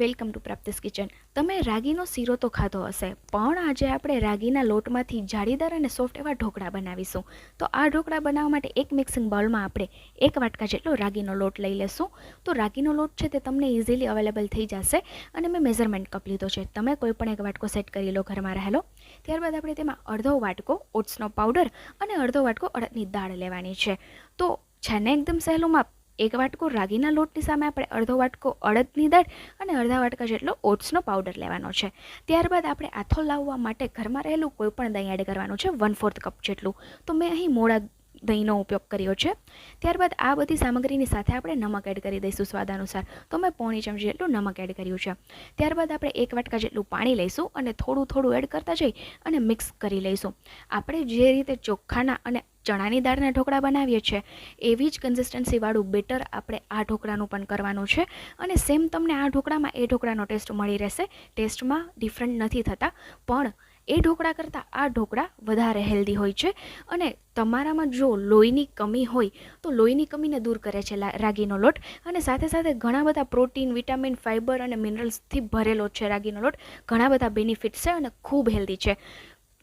Welcome to પ્રાપ્તિસ kitchen. તમે રાગીનો શીરો તો ખાધો હશે, પણ આજે આપણે રાગીના લોટમાંથી જાળીદાર અને સોફ્ટ એવા ઢોકળા બનાવીશું. તો આ ઢોકળા બનાવવા માટે એક મિક્સિંગ બાઉલમાં આપણે એક વાટકા જેટલો રાગીનો લોટ લઈ લેશું. તો રાગીનો લોટ છે તે તમને ઇઝીલી અવેલેબલ થઈ જશે અને મેં મેઝરમેન્ટ કપ લીધો છે. તમે કોઈ પણ એક વાટકો સેટ કરી લો ઘરમાં રહેલો. ત્યારબાદ આપણે તેમાં અડધો વાટકો ઓટ્સનો પાવડર અને અડધો વાટકો અડદની દાળ લેવાની છે. તો છે ને એકદમ સહેલું માપ? એક વાટકો રાગીના લોટની સામે આપણે અડધો વાટકો અડદની દાળ અને અડધા વાટકા જેટલો ઓટ્સનો પાવડર લેવાનો છે. ત્યારબાદ આપણે આથો લાવવા માટે ઘરમાં રહેલું કોઈપણ દહીં એડ કરવાનું છે વન ફોર્થ કપ જેટલું. તો મેં અહીં મોડા દહીંનો ઉપયોગ કર્યો છે. ત્યારબાદ આ બધી સામગ્રીની સાથે આપણે નમક એડ કરી દઈશું સ્વાદ અનુસાર. તો મેં પોણી ચમચી જેટલું નમક એડ કર્યું છે. ત્યારબાદ આપણે એક વાટકા જેટલું પાણી લઈશું અને થોડું થોડું એડ કરતા જઈ અને મિક્સ કરી લઈશું. આપણે જે રીતે ચોખાના અને ચણાની દાળના ઢોકળા બનાવીએ છીએ, એવી જ કન્સિસ્ટન્સીવાળું બેટર આપણે આ ઢોકળાનું પણ કરવાનું છે. અને સેમ તમને આ ઢોકળામાં એ ઢોકળાનો ટેસ્ટ મળી રહેશે. ટેસ્ટમાં ડિફરન્ટ નથી થતા. પણ એ ઢોકળા કરતાં આ ઢોકળા વધારે હેલ્ધી હોય છે. અને તમારામાં જો લોહીની કમી હોય, તો લોહીની કમીને દૂર કરે છે રાગીનો લોટ. અને સાથે સાથે ઘણા બધા પ્રોટીન, વિટામિન ફાઇબર અને મિનરલ્સથી ભરેલો છે રાગીનો લોટ. ઘણા બધા બેનિફિટ્સ છે અને ખૂબ હેલ્ધી છે.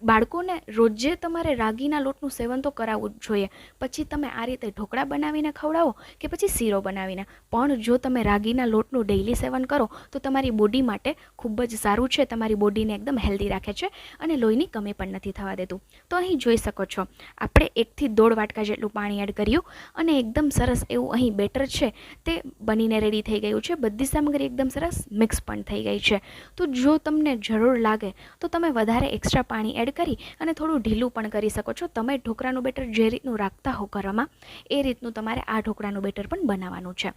બાળકોને રોજે તમારે રાગીના લોટનું સેવન તો કરાવવું જ જોઈએ. પછી તમે આ રીતે ઢોકળા બનાવીને ખવડાવો કે પછી શીરો બનાવીને. પણ જો તમે રાગીના લોટનું ડેઇલી સેવન કરો, તો તમારી બોડી માટે ખૂબ જ સારું છે. તમારી બોડીને એકદમ હેલ્ધી રાખે છે અને લોહીની કમી પણ નથી થવા દેતું. તો અહીં જોઈ શકો છો, આપણે એકથી દોઢ વાટકા જેટલું પાણી એડ કર્યું અને એકદમ સરસ એવું અહીં બેટર છે તે બનીને રેડી થઈ ગયું છે. બધી સામગ્રી એકદમ સરસ મિક્સ પણ થઈ ગઈ છે. તો જો તમને જરૂર લાગે, તો તમે વધારે એક્સ્ટ્રા પાણી એડ કરી અને થોડું ઢીલું પણ કરી શકો છો. તમે ઢોકળાનું બેટર જે રીતનું રાખતા હો કરવામાં એ રીતનું તમારે આ ઢોકળાનું બેટર પણ બનાવવાનું છે.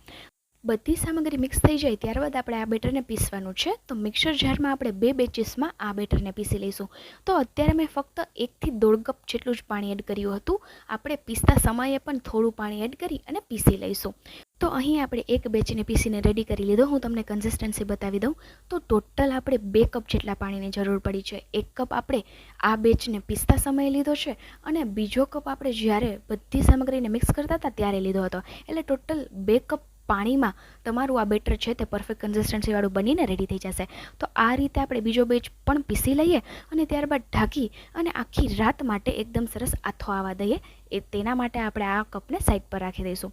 બધી સામગ્રી મિક્સ થઈ જાય ત્યારબાદ આપણે આ બેટરને પીસવાનું છે. તો મિક્સર જારમાં આપણે બે બેચીસમાં આ બેટરને પીસી લઈશું. તો અત્યારે મેં ફક્ત એકથી દોઢ કપ જેટલું જ પાણી એડ કર્યું હતું. આપણે પીસતા સમયે પણ થોડું પાણી એડ કરી અને પીસી લઈશું. તો અહીં આપણે એક બેચને પીસીને રેડી કરી લીધો. હું તમને કન્સિસ્ટન્સી બતાવી દઉં. તો ટોટલ આપણે બે કપ જેટલા પાણીની જરૂર પડી છે. એક કપ આપણે આ બેચને પીસતા સમયે લીધો છે અને બીજો કપ આપણે જ્યારે બધી સામગ્રીને મિક્સ કરતા હતા ત્યારે લીધો હતો. એટલે ટોટલ બે કપ પાણીમાં તમારું આ બેટર છે તે પરફેક્ટ કન્સિસ્ટન્સીવાળું બનીને રેડી થઈ જશે. તો આ રીતે આપણે બીજો બેચ પણ પીસી લઈએ અને ત્યારબાદ ઢાંકી અને આખી રાત માટે એકદમ સરસ આથો આવવા દઈએ. એ તેના માટે આપણે આ કપને સાઈડ પર રાખી દઈશું.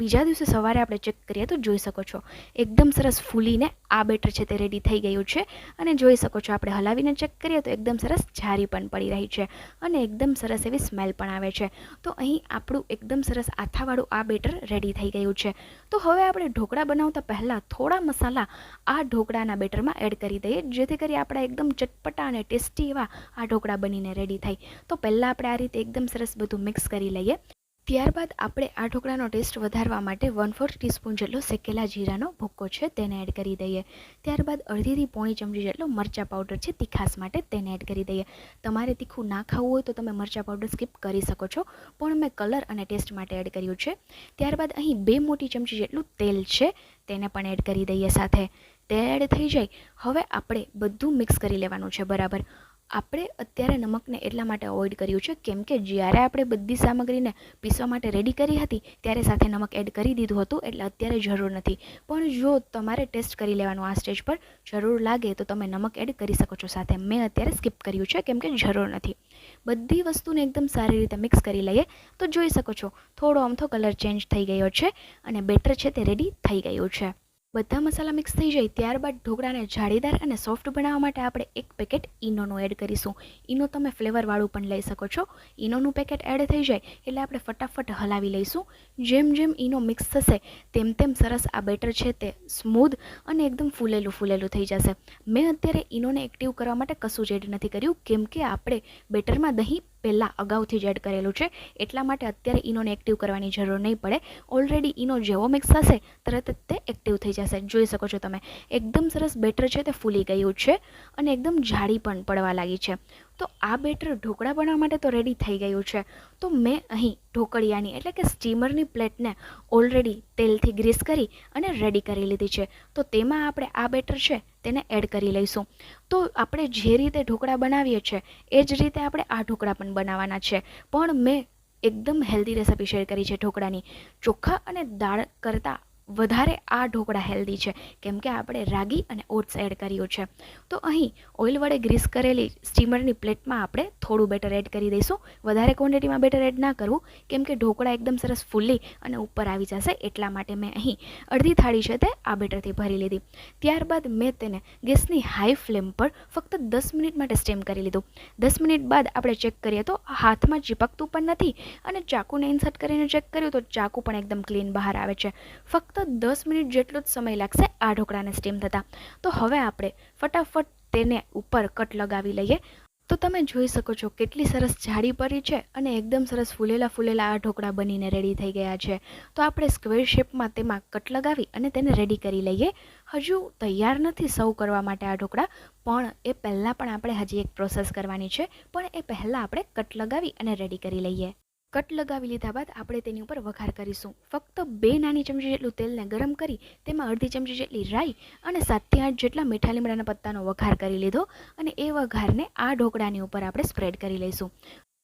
બીજા દિવસે સવારે આપણે ચેક કરીએ તો જોઈ શકો છો, એકદમ સરસ ફૂલીને આ બેટર છે તે રેડી થઈ ગયું છે. અને જોઈ શકો છો આપણે હલાવીને ચેક કરીએ તો એકદમ સરસ જારી પણ પડી રહી છે અને એકદમ સરસ એવી સ્મેલ પણ આવે છે. તો અહીં આપણું એકદમ સરસ આથાવાળું આ બેટર રેડી થઈ ગયું છે. તો હવે આપણે ઢોકળા બનાવતા પહેલાં થોડા મસાલા આ ઢોકળાના બેટરમાં એડ કરી દઈએ, જેથી કરી આપણા એકદમ ચટપટા અને ટેસ્ટી એવા આ ઢોકળા બનીને રેડી થાય. તો પહેલાં આપણે આ રીતે એકદમ સરસ બધું મિક્સ કરી લઈએ. ત્યારબાદ આપણે આ ઢોકળાનો ટેસ્ટ વધારવા માટે વન ફોર્થ ટીસ્પૂન જેટલો શેકેલા જીરાનો ભૂક્કો છે, તેને એડ કરી દઈએ. ત્યારબાદ અડધીથી પોણી ચમચી જેટલો મરચાં પાવડર છે તીખાસ માટે તેને એડ કરી દઈએ. તમારે તીખું ના ખાવું હોય તો તમે મરચાં પાવડર સ્કીપ કરી શકો છો, પણ મેં કલર અને ટેસ્ટ માટે એડ કર્યું છે. ત્યારબાદ અહીં બે મોટી ચમચી જેટલું તેલ છે, તેને પણ એડ કરી દઈએ સાથે. તે એડ થઈ જાય. હવે આપણે બધું મિક્સ કરી લેવાનું છે, બરાબર. આપણે અત્યારે નમકને એટલા માટે અવોઇડ કર્યું છે, કેમ કે જ્યારે આપણે બધી સામગ્રીને પીસવા માટે રેડી કરી હતી, ત્યારે સાથે નમક એડ કરી દીધું હતું, એટલે અત્યારે જરૂર નથી. પણ જો તમારે ટેસ્ટ કરી લેવાનું આ સ્ટેજ પર, જરૂર લાગે તો તમે નમક એડ કરી શકો છો સાથે. મેં અત્યારે સ્કીપ કર્યું છે, કેમ કે જરૂર નથી. બધી વસ્તુને એકદમ સારી રીતે મિક્સ કરી લઈએ, તો જોઈ શકો છો. થોડો અમથો કલર ચેન્જ થઈ ગયો છે, અને બેટર છે તે રેડી થઈ ગયું છે. બધા મસાલા મિક્સ થઈ જાય ત્યારબાદ ઢોકળાને જાળીદાર અને સોફ્ટ બનાવવા માટે આપણે એક પેકેટ ઈનોનું એડ કરીશું. ઈનો તમે ફ્લેવરવાળું પણ લઈ શકો છો. ઈનોનું પેકેટ એડ થઈ જાય એટલે આપણે ફટાફટ હલાવી લઈશું. જેમ જેમ ઈનો મિક્સ થશે તેમ તેમ સરસ આ બેટર છે તે સ્મૂધ અને એકદમ ફૂલેલું ફૂલેલું થઈ જશે. મેં અત્યારે ઈનોને એક્ટિવ કરવા માટે કશું જ એડ નથી કર્યું. કેમ કે આપણે બેટરમાં દહીં પહેલાં અગાઉથી જ એડ કરેલું છે. એટલા માટે અત્યારે ઈનોને એક્ટિવ કરવાની જરૂર નહીં પડે. ઓલરેડી ઇનો જેવો મિક્સ થશે, તરત જ તે એક્ટિવ થઈ જશે. જોઈ શકો છો તમે. એકદમ સરસ બેટર છે, તે ફૂલી ગયું છે અને એકદમ જાડી પણ પડવા લાગી છે. તો આ બેટર ઢોકળા બનાવવા માટે તો રેડી થઈ ગયું છે. તો મેં અહીં ઢોકળિયાની એટલે કે સ્ટીમરની પ્લેટને ઓલરેડી તેલથી ગ્રીસ કરી અને રેડી કરી લીધી છે. તો તેમાં આપણે આ બેટર છે તેને એડ કરી લઈશું. તો આપણે જે રીતે ઢોકળા બનાવીએ છીએ, એ જ રીતે આપણે આ ઢોકળા પણ બનાવવાના છે. પણ મેં એકદમ હેલ્ધી રેસિપી શેર કરી છે ઢોકળાની. ચોખા અને દાળ કરતાં વધારે આ ઢોકળા હેલ્ધી છે. કેમ કે આપણે રાગી અને ઓટ્સ એડ કર્યું છે. તો અહીં ઓઇલ વડે ગ્રીસ કરેલી સ્ટીમરની પ્લેટમાં આપણે થોડું બેટર એડ કરી દઈશું. વધારે ક્વોન્ટિટીમાં બેટર એડ ના કરવું. કેમ કે ઢોકળા એકદમ સરસ ફૂલી અને ઉપર આવી જશે એટલા માટે મેં અહીં અડધી થાળી છે તે આ બેટરથી ભરી લીધી. ત્યારબાદ મેં તેને ગેસની હાઈ ફ્લેમ પર ફક્ત દસ મિનિટ માટે સ્ટીમ કરી લીધું. દસ મિનિટ બાદ આપણે ચેક કરીએ તો હાથમાં ચીપકતું પણ નથી અને ચાકુને ઇન્સર્ટ કરીને ચેક કર્યું તો ચાકુ પણ એકદમ ક્લીન બહાર આવે છે. ફક્ત દસ મિનિટ જેટલો જ સમય લાગશે આ ઢોકળાને સ્ટીમ થતાં. તો હવે આપણે ફટાફટ તેને ઉપર કટ લગાવી લઈએ. તો તમે જોઈ શકો છો કેટલી સરસ જાડી પડી છે અને એકદમ સરસ ફૂલેલા ફૂલેલા આ ઢોકળા બનીને રેડી થઈ ગયા છે. તો આપણે સ્ક્વેર શેપમાં તેમાં કટ લગાવી અને તેને રેડી કરી લઈએ. હજુ તૈયાર નથી સર્વ કરવા માટે આ ઢોકળા, પણ એ પહેલાં પણ આપણે હજી એક પ્રોસેસ કરવાની છે. પણ એ પહેલાં આપણે કટ લગાવી અને રેડી કરી લઈએ. કટ લગાવી લીધા બાદ આપણે તેની ઉપર વઘાર કરીશું. ફક્ત બે નાની ચમચી જેટલું તેલને ગરમ કરી તેમાં અડધી ચમચી જેટલી રાઈ અને સાતથી આઠ જેટલા મીઠા લીમડાના પત્તાનો વઘાર કરી લીધો અને એ વઘારને આ ઢોકળાની ઉપર આપણે સ્પ્રેડ કરી લઈશું.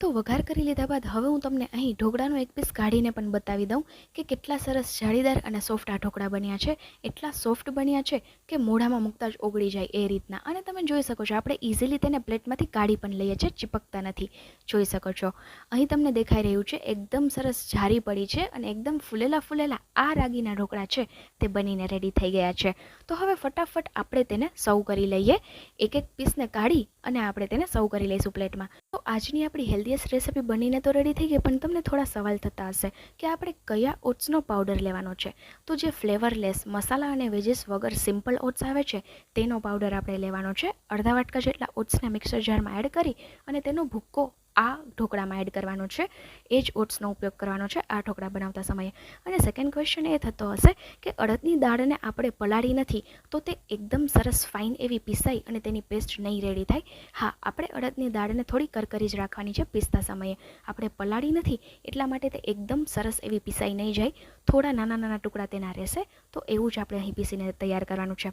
તો વઘાર કરી લીધા બાદ હવે હું તમને અહીં ઢોકળાનો એક પીસ કાઢીને પણ બતાવી દઉં કે કેટલા સરસ જાળીદાર અને સોફ્ટ આ ઢોકળા બન્યા છે, એટલા સોફ્ટ બન્યા છે કે મોઢામાં મૂકતા જ ઓગળી જાય એ રીતના. અને તમે જોઈ શકો છો, આપણે ઇઝીલી તેને પ્લેટમાંથી કાઢી પણ લઈએ છીએ, ચીપકતા નથી. જોઈ શકો છો. અહીં તમને દેખાઈ રહ્યું છે, એકદમ સરસ જારી પડી છે અને એકદમ ફૂલેલા ફૂલેલા આ રાગીના ઢોકળા છે, તે બનીને રેડી થઈ ગયા છે. તો હવે ફટાફટ આપણે તેને સર્વ કરી લઈએ. એક એક પીસને કાઢી અને આપણે તેને સર્વ કરી લઈશું પ્લેટમાં. તો આજની આપણી હેલ્ધીએસ્ટ રેસીપી બનીને તો રેડી થઈ ગઈ, પણ તમને થોડા સવાલ થતા હશે કે આપણે કયા ઓટ્સનો પાવડર લેવાનો છે? તો જે ફ્લેવરલેસ મસાલા અને વેજીસ વગર સિમ્પલ ઓટ્સ આવે છે, તેનો પાવડર આપણે લેવાનો છે અડધા વાટકા જેટલા ઓટ્સને મિક્સર જારમાં એડ કરી અને તેનો ભૂક્કો આ ઢોકળામાં એડ કરવાનો છે. એ જ ઓટ્સનો ઉપયોગ કરવાનો છે આ ઢોકળા બનાવતા સમયે. અને સેકન્ડ ક્વેશ્ચન એ થતો હશે કે અડદની દાળને આપણે પલાળી નથી તો તે એકદમ સરસ ફાઇન એવી પીસાઈ અને તેની પેસ્ટ નહીં રેડી થાય. હા, આપણે અડદની દાળને થોડી કરકરી જ રાખવાની છે પીસતા સમયે. આપણે પલાળી નથી એટલા માટે તે એકદમ સરસ એવી પીસાઈ નહીં જાય. થોડા નાના નાના ટુકડા તેના રહેશે તો એવું જ આપણે અહીં પીસીને તૈયાર કરવાનું છે.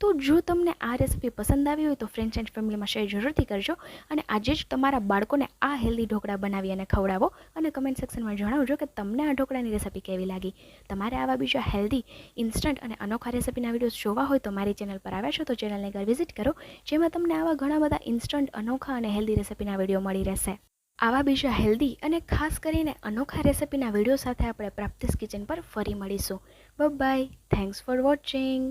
તો જો તમને આ રેસીપી પસંદ આવી હોય તો ફ્રેન્ડ્સ એન્ડ ફેમિલીમાં શેર જરૂરથી કરજો અને આજે જ તમારા બાળકોને આ હેલ્ધી ઢોકળા બનાવી અને ખવડાવો અને કમેન્ટ સેક્શનમાં જણાવજો કે તમને આ ઢોકળાની રેસિપી કેવી લાગી. તમારે આવા બીજા હેલ્ધી ઇન્સ્ટન્ટ અને અનોખા રેસિપીના વિડીયોઝ જોવા હોય તો મારી ચેનલ પર આવ્યા છો તો ચેનલને ઘર વિઝિટ કરો, જેમાં તમને આવા ઘણા બધા ઇન્સ્ટન્ટ અનોખા અને હેલ્ધી રેસિપીના વીડિયો મળી રહેશે. આવા બીજા હેલ્ધી અને ખાસ કરીને અનોખા રેસિપીના વીડિયો સાથે આપણે પ્રાપ્તિસ કિચન પર ફરી મળીશું. By thanks for watching